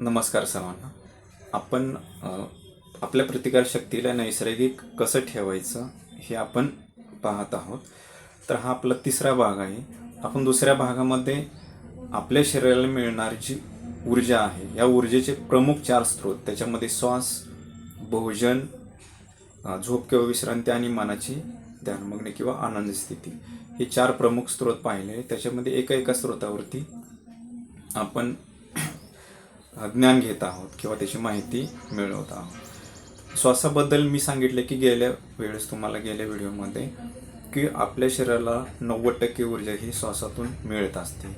नमस्कार सर्वांना. आपण आपल्या प्रतिकारशक्तीला नैसर्गिक कसं ठेवायचं हे आपण पाहत आहोत. तर हा आपला तिसरा भाग आहे. आपण दुसऱ्या भागामध्ये आपल्या शरीराला मिळणारी जी ऊर्जा आहे. या ऊर्जेचे प्रमुख चार स्रोत त्याच्यामध्ये श्वास भोजन झोप किंवा विश्रांती आणि मनाची ध्यानमग्न किंवा आनंद स्थिती. हे चार प्रमुख स्रोत पाहिले. त्याच्यामध्ये एका एका स्रोतावरती आपण ज्ञान घेत आहोत किंवा त्याची माहिती मिळवत आहोत. श्वासाबद्दल मी सांगितलं की गेल्या वेळेस तुम्हाला गेल्या व्हिडिओमध्ये की आपल्या शरीराला नव्वद टक्के ऊर्जा ही श्वासातून मिळत असते.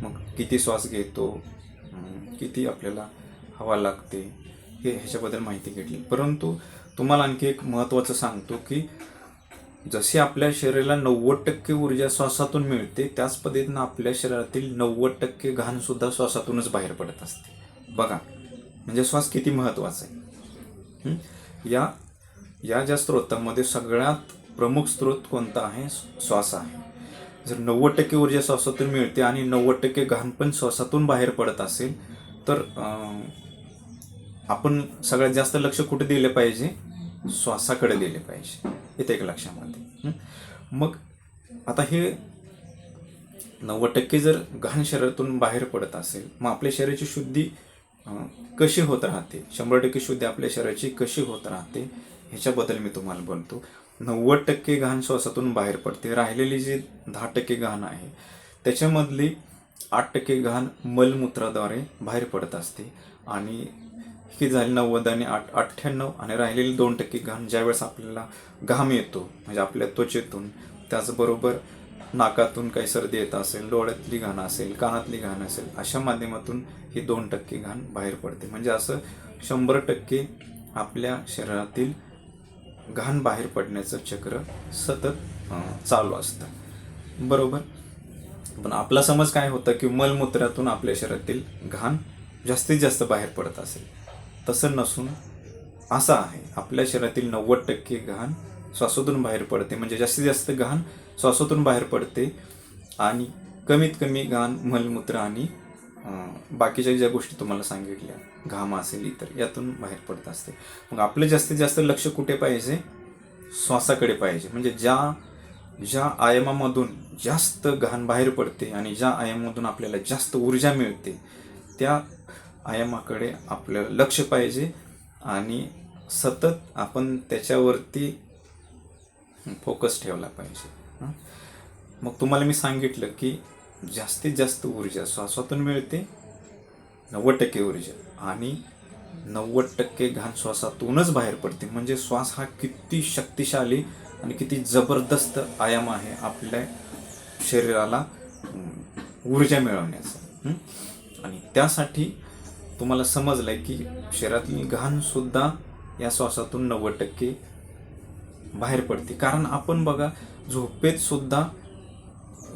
मग किती श्वास घेतो किती आपल्याला हवा लागते हे ह्याच्याबद्दल माहिती घेतली. परंतु तुम्हाला आणखी एक महत्त्वाचं सांगतो की जशी आपल्या शरीराला नव्वद टक्के ऊर्जा श्वासातून मिळते त्याच पद्धतीनं आपल्या शरीरातील नव्वद टक्के घाणसुद्धा श्वासातूनच बाहेर पडत असते. बघा म्हणजे श्वास किती महत्त्वाचा आहे. या या ज्या स्रोतांमध्ये सगळ्यात प्रमुख स्रोत कोणता आहे? श्वास आहे. जर नव्वद टक्के ऊर्जा श्वासातून मिळते आणि नव्वद टक्के घाण पण श्वासातून बाहेर पडत असेल तर आपण सगळ्यात जास्त लक्ष कुठे दिले पाहिजे? श्वासाकडे दिले पाहिजे. येते एक लक्षामध्ये. मग आता हे नव्वद टक्के जर घाण शरीरातून बाहेर पडत असेल मग आपल्या शरीराची शुद्धी कशी होत राहते? शंभर टक्के शुद्धी आपल्या शरीराची कशी होत राहते? ह्याच्याबद्दल मी तुम्हाला बोलतो. नव्वद टक्के घाण श्वासातून बाहेर पडते. राहिलेली जी दहा टक्के घाण आहे त्याच्यामधली आठ टक्के घाण मलमूत्राद्वारे बाहेर पडत असते. आणि ही झाली नव्वद आणि आठ अठ्ठ्याण्णव आणि राहिलेली दोन टक्के घाण ज्यावेळेस आपल्याला घाम येतो म्हणजे आपल्या त्वचेतून त्याचबरोबर नाकातून काही सर्दी येत असेल डोळ्यातली घाण असेल कानातली घाण असेल अशा माध्यमातून ही दोन टक्के घाण बाहेर पडते. म्हणजे असं शंभर टक्के आपल्या शरीरातील घाण बाहेर पडण्याचं चक्र सतत चालू असतं. बरोबर? पण आपला समज काय होतं की मलमूत्रातून आपल्या शरीरातील घाण जास्तीत जास्त बाहेर पडत असेल. तसं नसून असं आहे. आपल्या शरीरातील नव्वद टक्के घाण श्वासातून बाहेर पडते. म्हणजे जास्तीत जास्त घाण श्वासातून बाहेर पडते आणि कमीत कमी घाण मलमूत्र आणि बाकीच्या ज्या गोष्टी तुम्हाला सांगितल्या घाम असेल इतर यातून बाहेर पडत असते. मग आपलं जास्तीत जास्त लक्ष कुठे पाहिजे? श्वासाकडे पाहिजे. म्हणजे ज्या ज्या आयामामधून जास्त घाण बाहेर पडते आणि ज्या आयामामधून आपल्याला जास्त ऊर्जा मिळते त्या आयामाकडे आपलं लक्ष पाहिजे आणि सतत आपण त्याच्यावरती फोकस ठेवला पाहिजे. मग तुम्हाला मी सांगितलं की जास्तीत जास्त ऊर्जा श्वासातून मिळते नव्वद टक्के ऊर्जा आणि नव्वद टक्के घाण श्वासातूनच बाहेर पडते. म्हणजे श्वास हा किती शक्तिशाली आणि किती जबरदस्त आयाम आहे आपल्या शरीराला ऊर्जा मिळवण्याचा. आणि त्यासाठी तुम्हाला समजलंय की शरीरातली घाणसुद्धा या श्वासातून नव्वद टक्के बाहेर पडते. कारण आपण बघा झोपेत सुद्धा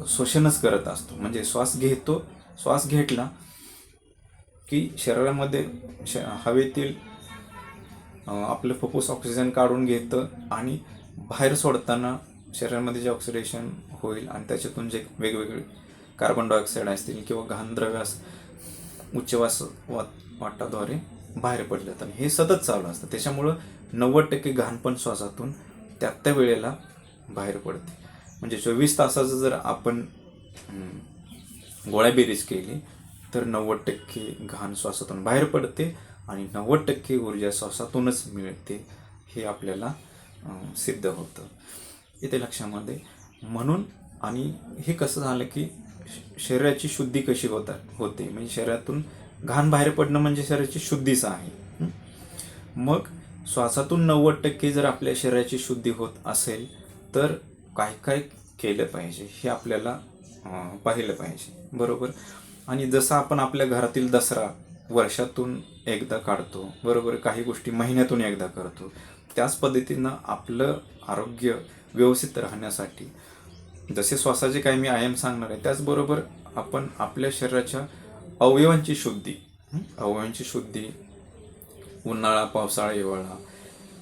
श्वसनच करत असतो. म्हणजे श्वास घेतो. श्वास घेतला की शरीरामध्ये श हवेतील आपलं फुफ्फुस ऑक्सिजन काढून घेतं आणि बाहेर सोडताना शरीरामध्ये जे ऑक्सिडेशन होईल आणि त्याच्यातून जे वेगवेगळे कार्बन डायऑक्साईड असतील किंवा घाण उच्चवास वा वाटाद्वारे बाहेर पडले जातात हे सतत चालू असतं. त्याच्यामुळं नव्वद टक्के घाण पण श्वासातून त्या त्या वेळेला बाहेर पडते. म्हणजे चोवीस तासाचं जर आपण गोळ्या बेरीज केली तर नव्वद टक्के घाण श्वासातून बाहेर पडते आणि नव्वद टक्के ऊर्जा श्वासातूनच मिळते हे आपल्याला सिद्ध होतं. इथे लक्षामध्ये म्हणून आणि हे कसं झालं की श- शरीराची शुद्धी कशी होतात होते. म्हणजे शरीरातून घाण बाहेर पडणं म्हणजे शरीराची शुद्धीच आहे. मग श्वासातून नव्वद टक्के जर आपल्या शरीराची शुद्धी होत असेल तर काय काय केलं पाहिजे हे आपल्याला पाहिलं पाहिजे. बरोबर? आणि जसं आपण आपल्या घरातील दसरा वर्षातून एकदा काढतो बरोबर? काही गोष्टी महिन्यातून एकदा करतो. त्याच पद्धतीनं आपलं आरोग्य व्यवस्थित राहण्यासाठी जसे श्वासाचे काही मी आयाम सांगणार आहे त्याचबरोबर आपण आपल्या शरीराच्या अवयवांची शुद्धी अवयवांची शुद्धी उन्हाळा पावसाळा हिवाळा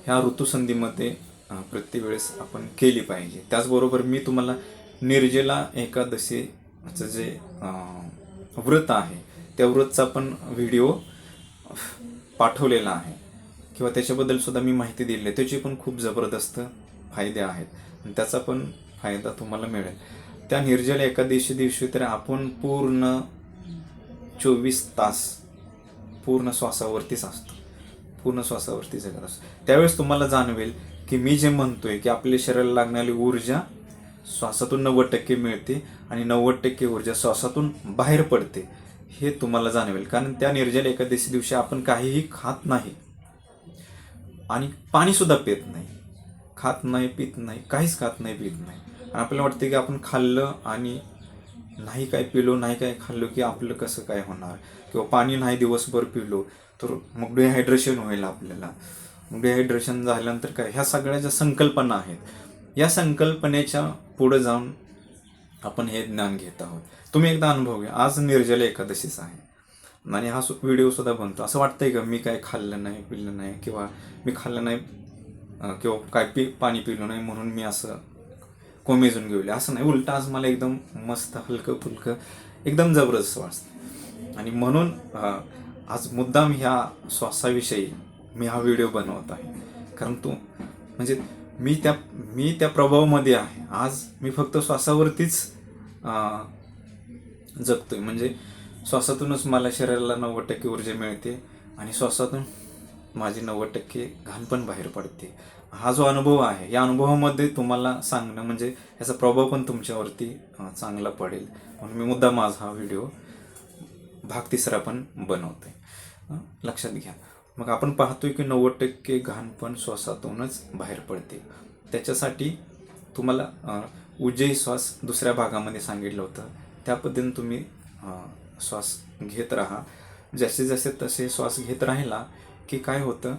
ह्या ऋतुसंधीमध्ये प्रत्येक वेळेस आपण केली पाहिजे. त्याचबरोबर मी तुम्हाला निर्जला एकादशीचं जे व्रत आहे त्या व्रतचा पण व्हिडिओ पाठवलेला आहे. किंवा त्याच्याबद्दल सुद्धा मी माहिती दिली आहे. त्याचे पण खूप जबरदस्त फायदे आहेत. त्याचा पण फायदा तुम्हाला मिळेल. त्या निर्जल एकादशी दिवशी तर आपण पूर्ण चोवीस तास पूर्ण श्वासावरतीच असतो. पूर्ण श्वासावरती जगत असतो. त्यावेळेस तुम्हाला जाणवेल की मी जे म्हणतोय की आपल्या शरीराला लागणारी ऊर्जा श्वासातून नव्वद टक्के मिळते आणि नव्वद टक्के ऊर्जा श्वासातून बाहेर पडते हे तुम्हाला जाणवेल. कारण त्या निर्जल एकादशी दिवशी आपण काहीही खात नाही आणि पाणीसुद्धा पित नाही. खात नाही पित नाही काहीच खात नाही पित नाही. आणि आपल्याला वाटते की आपण खाल्लं आणि नाही काय पिलो नाही काय खाल्लो की आपलं कसं काय होणार? किंवा पाणी नाही दिवसभर पिलो तर मग डिहायड्रेशन होईल आपल्याला. डिहायड्रेशन झाल्यानंतर काय? ह्या सगळ्या ज्या संकल्पना आहेत या संकल्पनेच्या पुढे जाऊन आपण हे ज्ञान घेत आहोत. तुम्ही एकदा अनुभव घ्या. आज निर्जल एकादशीच आहे. आणि हा व्हिडिओ सुद्धा बनतो. असं वाटतंय का? मी काय खाल्लं नाही पिल्लं नाही किंवा मी खाल्लं नाही किंवा काय पी पाणी पिलं नाही म्हणून मी असं कोमेजून घेऊले असं नाही. उलट आज मला एकदम मस्त हलकं फुलकं एकदम जबरदस्त वाटतं. आणि म्हणून आज मुद्दाम ह्या श्वासाविषयी मी हा व्हिडिओ बनवत आहे. कारण तो म्हणजे मी त्या मी त्या प्रभावामध्ये आहे. आज मी फक्त श्वासावरतीच जगतोय. म्हणजे श्वासातूनच मला शरीराला नव्वद टक्के ऊर्जा मिळते आणि श्वासातून माझी नव्वद टक्के घाण पण बाहेर पडते. हा जो अनुभव आहे या अनुभवामध्ये तुम्हाला सांगणं म्हणजे याचा प्रभाव पण तुमच्यावरती चांगला पडेल. म्हणून मी मुद्दा माझा हा व्हिडिओ भाग तिसरा पण बनवते लक्षात घ्या. मग आपण पाहतोय की नव्वद टक्के घाण पण श्वासातूनच बाहेर पडते. त्याच्यासाठी तुम्हाला अं, उज्जयी श्वास दुसऱ्या भागामध्ये सांगितलं होतं. त्या पद्धतीने तुम्ही श्वास घेत राहा. जसे जसे तसे श्वास घेत राहिला की काय होतं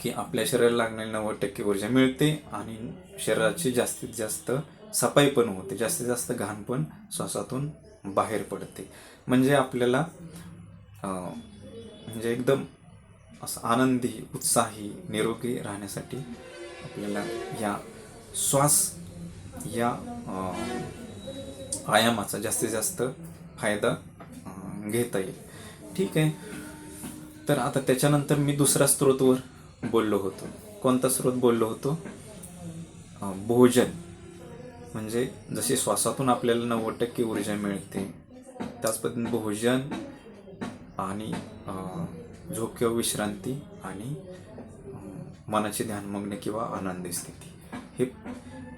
की आपल्या शरीराला लागणारी नव्वद टक्के ऊर्जा मिळते आणि शरीराची जास्तीत जास्त सफाई पण होते. जास्तीत जास्त घाण पण श्वासातून बाहेर पडते. म्हणजे आपल्याला म्हणजे एकदम असं आनंदी उत्साही निरोगी राहण्यासाठी आपल्याला या श्वास या आयामाचा जास्तीत जास्त फायदा घेता येईल. ठीक आहे? तर आता त्याच्यानंतर मी दुसऱ्या स्रोतवर बोललो होतो. कोणता स्रोत बोललो होतो? भोजन. म्हणजे जसे श्वासातून आपल्याला नव्वद टक्के ऊर्जा मिळते त्याच पद्धतीने भोजन आणि झोप किंवा विश्रांती आणि मनाची ध्यानमग्न किंवा आनंदी स्थिती. हे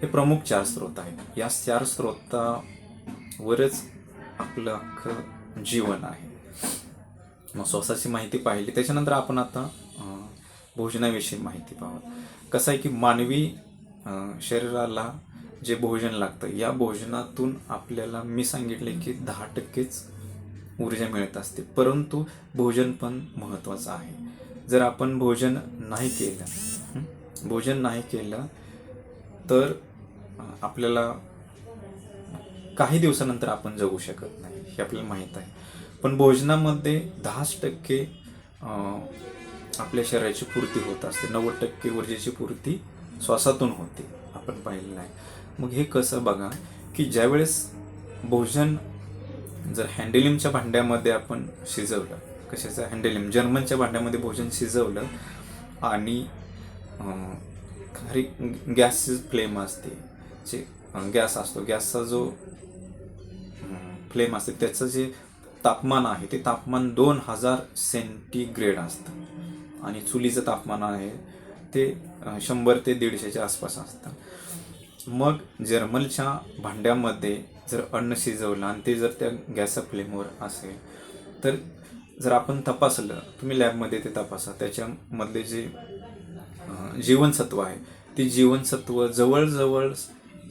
हे प्रमुख चार स्रोत आहेत. या चार स्रोतावरच आपलं अख्खं जीवन आहे. मग स्वसाची माहिती पाहिली त्याच्यानंतर आपण आता भोजनाविषयी माहिती पाहू. कसं आहे की मानवी शरीराला जे भोजन लागतं या भोजनातून आपल्याला मी सांगितले की दहा टक्केच ऊर्जा मिळत असते. परंतु भोजन पण महत्त्वाचं आहे. जर आपण भोजन नाही केलं भोजन नाही केलं तर आपल्याला काही दिवसानंतर आपण जगू शकत नाही हे आपल्याला माहीत आहे. पण भोजनामध्ये दहाच टक्के आपल्या शरीराची पूर्ती होत असते. नव्वद टक्के ऊर्जेची पूर्ती श्वासातून होते. आपण पाहिलेलं आहे मग हे कसं बघा की ज्यावेळेस भोजन जर हँडेलिमच्या भांड्यामध्ये आपण शिजवलं कशाचं? हँडेलिम जर्मनच्या भांड्यामध्ये भोजन शिजवलं आणि खरी गॅसची फ्लेम असते जे गॅस असतो गॅसचा जो फ्लेम असते त्याचं जे तापमान आहे ते तापमान दोन हजार सेंटीग्रेड असतं. आणि चुलीचं तापमान आहे ते शंभर ते दीडशेच्या आसपास असतं. मग जर्मलच्या भांड्यामध्ये जर अन्न शिजवलं आणि ते जर त्या गॅसच्या फ्लेमवर असेल तर जर आपण तपासलं तुम्ही लॅबमध्ये ते तपासा. त्याच्यामधले जे जीवनसत्व आहे ते जीवनसत्व जवळजवळ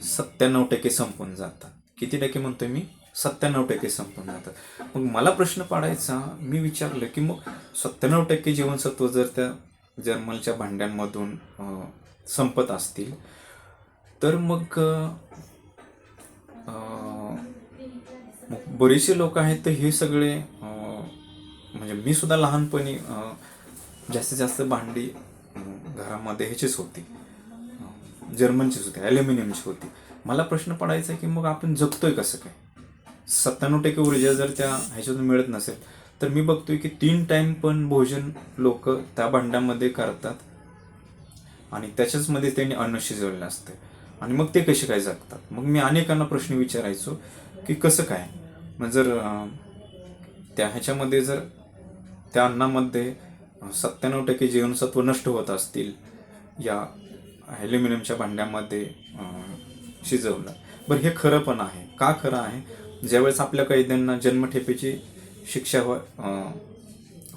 सत्त्याण्णव टक्के संपून जातात. किती टक्के म्हणतोय मी? सत्त्याण्णव टक्के संपून जातात. मग मला प्रश्न पाडायचा मी विचारलं की मग सत्त्याण्णव टक्के जीवनसत्व जर त्या जर्मलच्या भांड्यांमधून संपत असतील तर मग बरेचसे लोक आहेत तर हे सगळे म्हणजे मी सुद्धा लहानपणी जास्तीत जास्त भांडी घरामध्ये ह्याचीच होती. जर्मनचीच होती ॲल्युमिनियमची होती. मला प्रश्न पडायचा की मग आपण जगतोय कसं काय? सत्त्याण्णव टक्के ऊर्जा जर त्या ह्याच्यातून मिळत नसेल तर मी बघतोय की तीन टाईम पण भोजन लोक त्या भांड्यामध्ये करतात आणि त्याच्याचमध्ये त्यांनी अन्न शिजवलेलं असतं. आणि मग ते कसे काय जगतात? मग मी अनेकांना प्रश्न विचारायचो की कसं काय? मग जर त्या ह्याच्यामध्ये जर त्या अन्नामध्ये सत्त्याण्णव टक्के जीवनसत्व नष्ट होत असतील या ॲल्युमिनियमच्या भांड्यामध्ये शिजवलं. बरं हे खरं पण आहे. का खरं आहे? ज्यावेळेस आपल्या कैद्यांना जन्मठेपेची शिक्षा हो,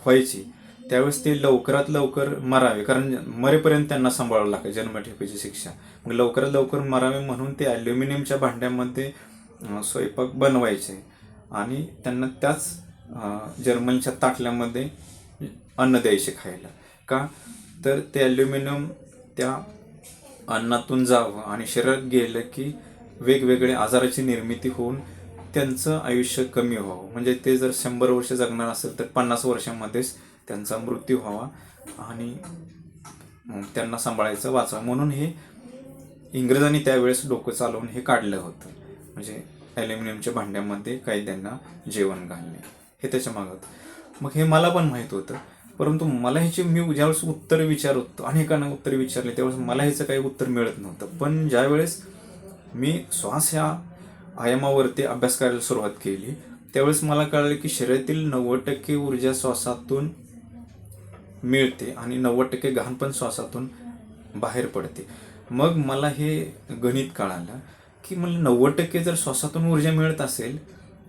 व्हायची त्यावेळेस ते लवकरात लवकर मरावे कारण मरेपर्यंत त्यांना सांभाळावं लागेल जन्मठेपेची शिक्षा. मग लवकरात लवकर मरावे म्हणून ते ॲल्युमिनियमच्या भांड्यामध्ये स्वयंपाक बनवायचे. आणि त्यांना त्याच जर्मनच्या ताटल्यामध्ये अन्न द्यायचे खायला. का? तर ते ॲल्युमिनियम त्या अन्नातून जावं आणि शरीरात गेलं की वेगवेगळे आजाराची निर्मिती होऊन त्यांचं आयुष्य कमी व्हावं. म्हणजे ते जर शंभर वर्ष जगणार असेल तर पन्नास वर्षामध्येच त्यांचा मृत्यू व्हावा आणि मग त्यांना सांभाळायचं वाचावं. म्हणून हे इंग्रजांनी त्यावेळेस डोकं चालवून हे काढलं होतं. म्हणजे ॲल्युमिनियमच्या भांड्यामध्ये कैद्यांना जेवण घालणे. हे त्याच्या मागं होतं. मग हे मला पण माहीत होतं. परंतु मला ह्याचे मी ज्यावेळेस उत्तर विचारत होतो अनेकांना उत्तर विचारले त्यावेळेस मला ह्याचं काही उत्तर मिळत नव्हतं. पण ज्यावेळेस मी श्वास ह्या आयामावरती अभ्यास करायला सुरुवात केली त्यावेळेस मला कळलं की शरीरातील नव्वद टक्के ऊर्जा श्वासातून मिळते आणि नव्वद टक्के घाण पण श्वासातून बाहेर पडते. मग मला हे गणित कळालं की मला नव्वद टक्के जर श्वासातून ऊर्जा मिळत असेल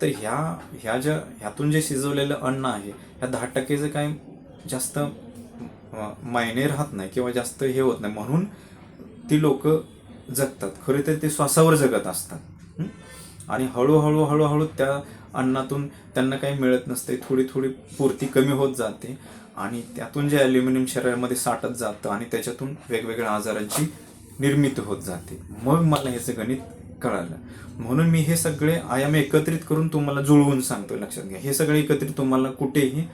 तर ह्या ह्या ज्या ह्यातून जे शिजवलेलं अन्न आहे ह्या दहा टक्केचं काय जास्त मायने राहत नाही किंवा जास्त हे होत नाही. म्हणून ती लोक जगतात. खरे तर ते श्वासावर जगत असतात. आणि हळूहळू हळूहळू त्या अन्नातून त्यांना काही मिळत नसते. थोडी थोडी पूर्ती कमी होत जाते आणि त्यातून जे ॲल्युमिनियम शरीरामध्ये साठत जातं आणि त्याच्यातून वेगवेगळ्या आजारांची निर्मिती होत जाते. मग मला ह्याचं गणित कळालं. म्हणून मी हे सगळे आयाम एकत्रित करून तुम्हाला जुळवून सांगतो लक्षात घ्या. हे सगळे एकत्रित तुम्हाला कुठेही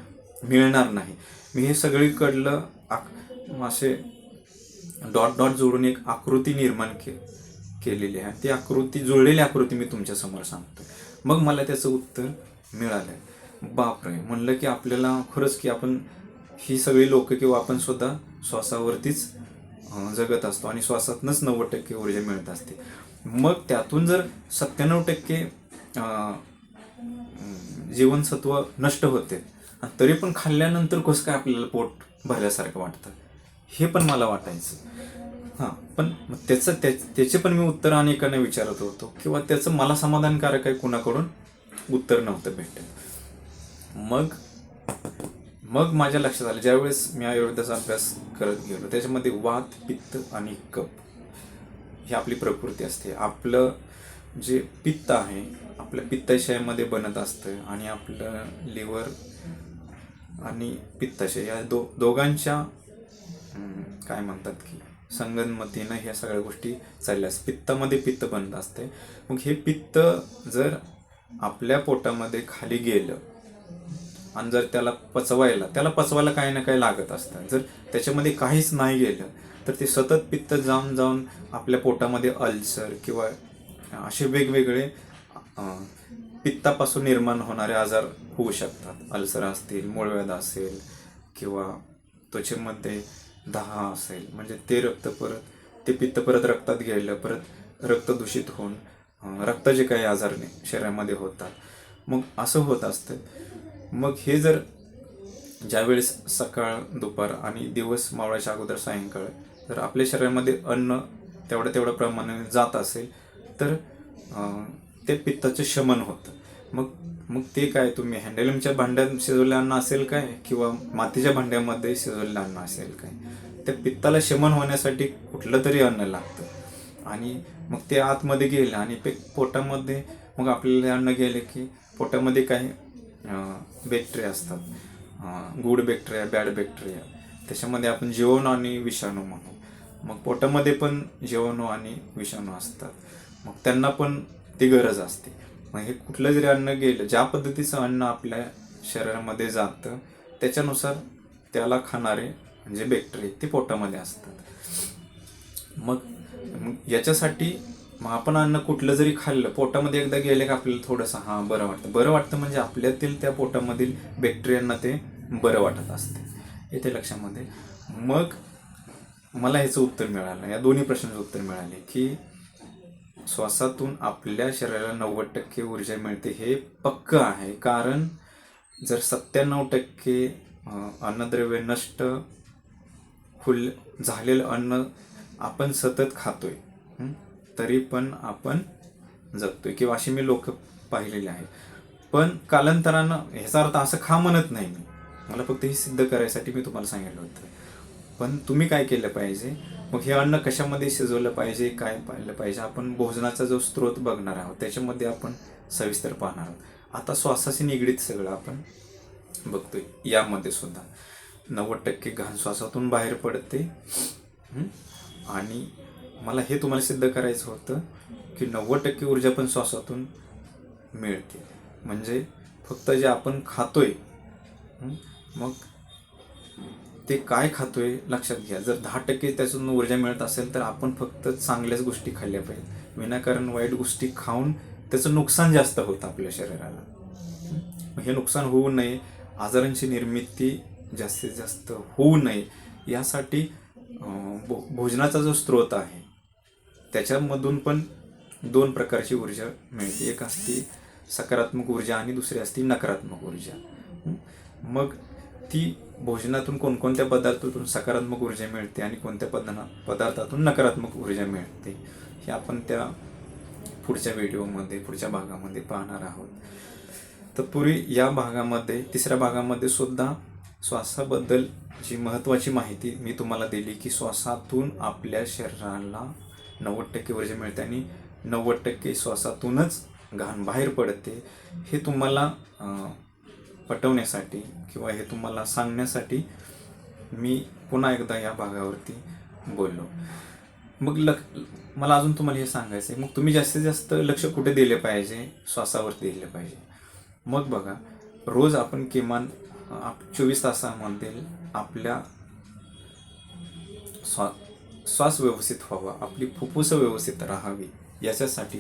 मिळणार नाही. मी हे सगळीकडलं आक असे डॉट डॉट जोडून एक आकृती निर्माण के केलेली आहे. ती आकृती जुळलेली आकृती मी तुमच्यासमोर सांगतो मग मला त्याचं उत्तर मिळालं बापरे म्हणलं की आपल्याला खरंच की आपण ही सगळी लोक किंवा आपण स्वतः श्वासावरतीच जगत असतो आणि श्वासातनंच नव्वद टक्के ऊर्जा मिळत असते. मग त्यातून जर सत्त्याण्णव टक्के जीवनसत्व नष्ट होते तरी पण खाल्ल्यानंतर कसं काय आपल्याला पोट भरल्यासारखं वाटतं? हे पण मला वाटायचं. हां. पण मग त्याचं त्या त्याचे पण मी उत्तर अनेकांना विचारत होतो. किंवा त्याचं मला समाधानकारक आहे कुणाकडून? उत्तर नव्हतं भेटत. मग मग माझ्या लक्षात आलं. ज्यावेळेस मी आयुर्वेदाचा अभ्यास करत गेलो त्याच्यामध्ये वात पित्त आणि कप ही आपली प्रकृती असते. आपलं जे पित्त आहे आपल्या पित्ताशयामध्ये बनत असतं आणि आपलं लिव्हर आणि पित्ताशय या दो दोघांच्या काय म्हणतात की संगनमतीनं ह्या सगळ्या गोष्टी चालल्यास पित्तामध्ये पित्त बनत असते. मग हे पित्त जर आपल्या पोटामध्ये खाली गेलं आणि जर त्याला पचवायला त्याला पचवायला काही ना काही लागत असतं. जर त्याच्यामध्ये काहीच नाही गेलं तर ते सतत पित्त जाऊन जाऊन आपल्या पोटामध्ये अल्सर किंवा असे वेगवेगळे पित्तापासून निर्माण होणारे आजार होऊ शकतात. अल्सर असतील मूळव्याध असेल किंवा त्वचेमध्ये दहा असेल. म्हणजे ते रक्त परत ते पित्त परत रक्तात गेलं परत रक्त दूषित होऊन रक्ताचे काही आजार शरीरामध्ये होतात. मग असं होत असतं. मग हे जर ज्यावेळेस सकाळ दुपार आणि दिवस मावळाच्या अगोदर सायंकाळ जर आपल्या शरीरामध्ये अन्न तेवढ्या तेवढ्या प्रमाणाने जात असेल तर ते पित्ताचं शमन होतं. मग मग ते काय तुम्ही हँडलूमच्या भांड्यात शिजवलेलं अन्न असेल काय? किंवा मातीच्या भांड्यामध्ये शिजवलेलं अन्न असेल काय? त्या पित्ताला शमन होण्यासाठी कुठलं तरी अन्न लागतं. आणि मग ते आतमध्ये गेलं आणि पे पोटामध्ये मग आपल्याला अन्न गेले की पोटामध्ये काही बॅक्टेरिया असतात. गुड बॅक्टेरिया बॅड बॅक्टेरिया त्याच्यामध्ये आपण जीवाणू आणि विषाणू म्हणू. मग पोटामध्ये पण जीवाणू आणि विषाणू असतात. मग त्यांना पण ती गरज असते. मग हे कुठलं जरी अन्न गेलं ज्या पद्धतीचं अन्न आपल्या शरीरामध्ये जातं त्याच्यानुसार त्याला खाणारे म्हणजे बॅक्टेरिया ते पोटामध्ये असतात. मग मग याच्यासाठी मग आपण अन्न कुठलं जरी खाल्लं पोटामध्ये एकदा गेले का आपल्याला थोडंसं हां बरं वाटतं. बरं वाटतं म्हणजे आपल्यातील त्या पोटामधील बॅक्टेरियांना ते बरं वाटत असते. येते लक्षामध्ये. मग मला ह्याचं उत्तर मिळालं. या दोन्ही प्रश्नाचं उत्तर मिळाले की श्वासातून आपल्या शरीराला नव्वद टक्के ऊर्जा मिळते हे पक्क आहे. कारण जर सत्त्याण्णव टक्के अन्नद्रव्य नष्ट खुल झालेलं अन्न आपण सतत खातोय तरी पण आपण जगतोय. किंवा अशी मी लोक पाहिलेले आहेत. पण कालांतरानं ह्याचा अर्थ असं खा म्हणत नाही मी. मला फक्त हे सिद्ध करायसाठी मी तुम्हाला सांगितलं होतं. पण तुम्ही काय केलं पाहिजे? मग हे अन्न कशामध्ये शिजवलं पाहिजे? काय पाहिलं पाहिजे? आपण भोजनाचा जो स्रोत बघणार आहोत त्याच्यामध्ये आपण सविस्तर पाहणार आहोत. आता श्वासाशी निगडीत सगळं आपण बघतोय यामध्ये सुद्धा. नव्वद टक्के घाण श्वासातून बाहेर पडते. आणि मला हे तुम्हाला सिद्ध करायचं होतं की नव्वद टक्के ऊर्जा पण श्वासातून मिळते. म्हणजे फक्त जे आपण खातोय मग ते काय खातोय लक्षात घ्या. जर दहा टक्के त्यातून ऊर्जा मिळत असेल तर आपण फक्त चांगल्याच गोष्टी खाल्ल्या पाहिजे विनाकारण वाईट गोष्टी खाऊन त्याचं नुकसान जास्त होतं आपल्या शरीराला. हे नुकसान होऊ नये आजारांची निर्मिती जास्तीत जास्त होऊ नये यासाठी भो भोजनाचा जो स्रोत आहे त्याच्यामधून पण दोन प्रकारची ऊर्जा मिळते. एक असते सकारात्मक ऊर्जा आणि दुसरी असते नकारात्मक ऊर्जा. मग ती भोजनातून कोणकोणत्या पदार्थातून सकारात्मक ऊर्जा मिळते आणि कोणत्या पदार्था पदार्थातून नकारात्मक ऊर्जा मिळते हे आपण त्या पुढच्या व्हिडिओमध्ये पुढच्या भागामध्ये पाहणार आहोत. तत्पूर्वी या भागामध्ये तिसऱ्या भागामध्ये सुद्धा श्वासाबद्दल जी महत्त्वाची माहिती मी तुम्हाला दिली की श्वासातून आपल्या शरीराला नव्वद टक्के ऊर्जा मिळते आणि नव्वद टक्के श्वासातूनच घाण बाहेर पडते हे तुम्हाला पटवण्यासाठी किंवा हे तुम्हाला सांगण्यासाठी मी पुन्हा एकदा या भागावरती बोललो. मग लक मला अजून तुम्हाला हे सांगायचं आहे. मग तुम्ही जास्तीत जास्त लक्ष कुठे दिले पाहिजे? श्वासावरती दिले पाहिजे. मग बघा रोज आपण किमान आप चोवीस तासामध्ये आपल्या स्वा श्वास व्यवस्थित व्हावा आपली फुफ्फुस व्यवस्थित राहावी याच्यासाठी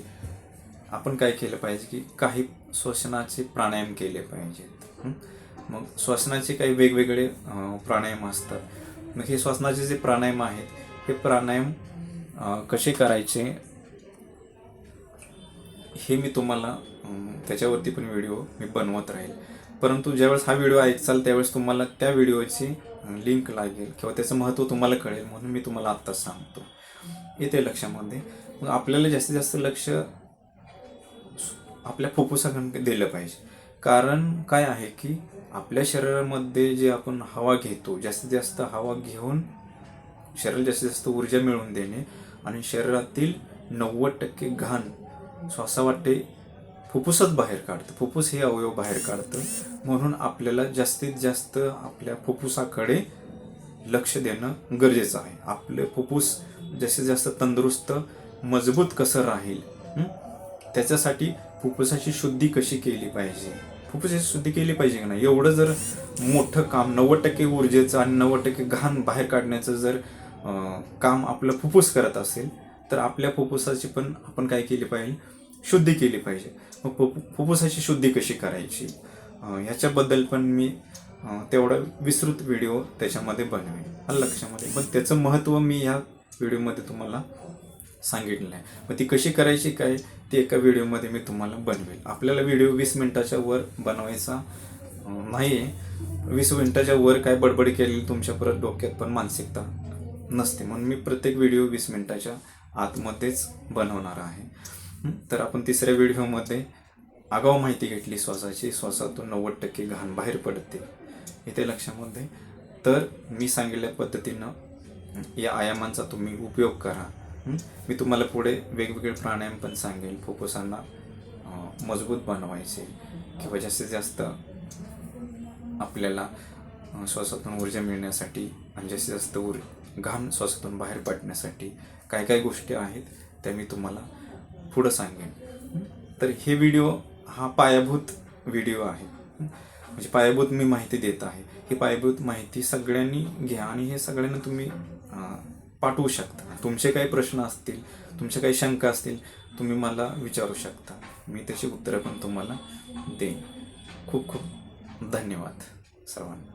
आपण काय केलं पाहिजे की काही श्वसनाचे प्राणायाम केले पाहिजेत. मग श्वसनाचे काही वेगवेगळे प्राणायाम असतात. मग हे श्वसनाचे जे प्राणायाम आहेत हे प्राणायाम कसे करायचे हे मी तुम्हाला त्याच्यावरती पण व्हिडिओ मी बनवत राहील. परंतु ज्यावेळेस हा व्हिडिओ ऐकचाल त्यावेळेस तुम्हाला त्या व्हिडिओची लिंक लागेल किंवा त्याचं महत्त्व तुम्हाला कळेल म्हणून मी तुम्हाला आत्ताच सांगतो. येते लक्षामध्ये. मग आपल्याला जास्तीत जास्त लक्ष आपल्या फुफ्फुसाकडे दिलं पाहिजे. कारण काय आहे की आपल्या शरीरामध्ये जे आपण हवा घेतो जास्तीत जास्त हवा घेऊन शरीराला जास्तीत जास्त ऊर्जा मिळवून देणे आणि शरीरातील नव्वद टक्के घाण श्वासावाटे फुफ्फुसच बाहेर काढतं. फुफ्फुस हे अवयव बाहेर काढतं. म्हणून आपल्याला जास्तीत जास्त आपल्या फुफ्फुसाकडे लक्ष देणं गरजेचं आहे. आपले फुफ्फुस जास्तीत जास्त तंदुरुस्त मजबूत कसं राहील त्याच्यासाठी फुफ्फुसाची शुद्धी कशी केली पाहिजे? फुफ्फुसाची शुद्धी केली पाहिजे की नाही? एवढं जर मोठं काम नव्वद टक्के ऊर्जेचं आणि नव्वद टक्के घाण बाहेर काढण्याचं जर काम आपलं फुफ्फुस करत असेल तर आपल्या फुफ्फुसाची पण आपण काय केली पाहिजे? शुद्धी केली पाहिजे. मग फुफ्फु फुफ्फुसाची शुद्धी कशी करायची? ह्याच्याबद्दल पण मी तेवढा विस्तृत व्हिडिओ त्याच्यामध्ये बनवेन. लक्षामध्ये पण त्याचं महत्त्व मी ह्या व्हिडिओमध्ये तुम्हाला सांगितलं आहे मग ती कशी करायची काय? ती एका व्हिडिओमध्ये मी तुम्हाला बनवेल. आपल्याला व्हिडिओ वीस मिनटाच्या वर बनवायचा नाही आहे वीस मिनटाच्या वर काय बडबड केलेली तुमच्या परत डोक्यात पण मानसिकता नसते. म्हणून मी प्रत्येक व्हिडिओ वीस मिनटाच्या आतमध्येच बनवणार आहे. तर आपण तिसऱ्या व्हिडिओमध्ये आगाऊ माहिती घेतली श्वासाची श्वासातून नव्वद टक्के घाण बाहेर पडते. इथे लक्षामध्ये तर मी सांगितल्या पद्धतीनं या आयामांचा तुम्ही उपयोग करा. मी तुम्हाला पुढे वेगवेगळे प्राणायाम पण सांगेन. फुफ्फुसांना मजबूत बनवायचे किंवा जास्तीत जास्त आपल्याला श्वासातून ऊर्जा मिळण्यासाठी आणि जास्तीत जास्त ऊर घाम श्वासातून बाहेर पडण्यासाठी काय काय गोष्टी आहेत त्या मी तुम्हाला पुढं सांगेन. तर हे व्हिडिओ हा पायाभूत व्हिडिओ आहे. म्हणजे पायाभूत मी माहिती देत आहे. ही पायाभूत माहिती सगळ्यांनी घ्या आणि हे सगळ्यांना तुम्ही पाठवू शकता. तुमचे काही प्रश्न असतील तुमच्या काही शंका असतील तुम्ही मला विचारू शकता. मी त्याची उत्तरं पण तुम्हाला देईन. खूप खूप धन्यवाद सर्वांना.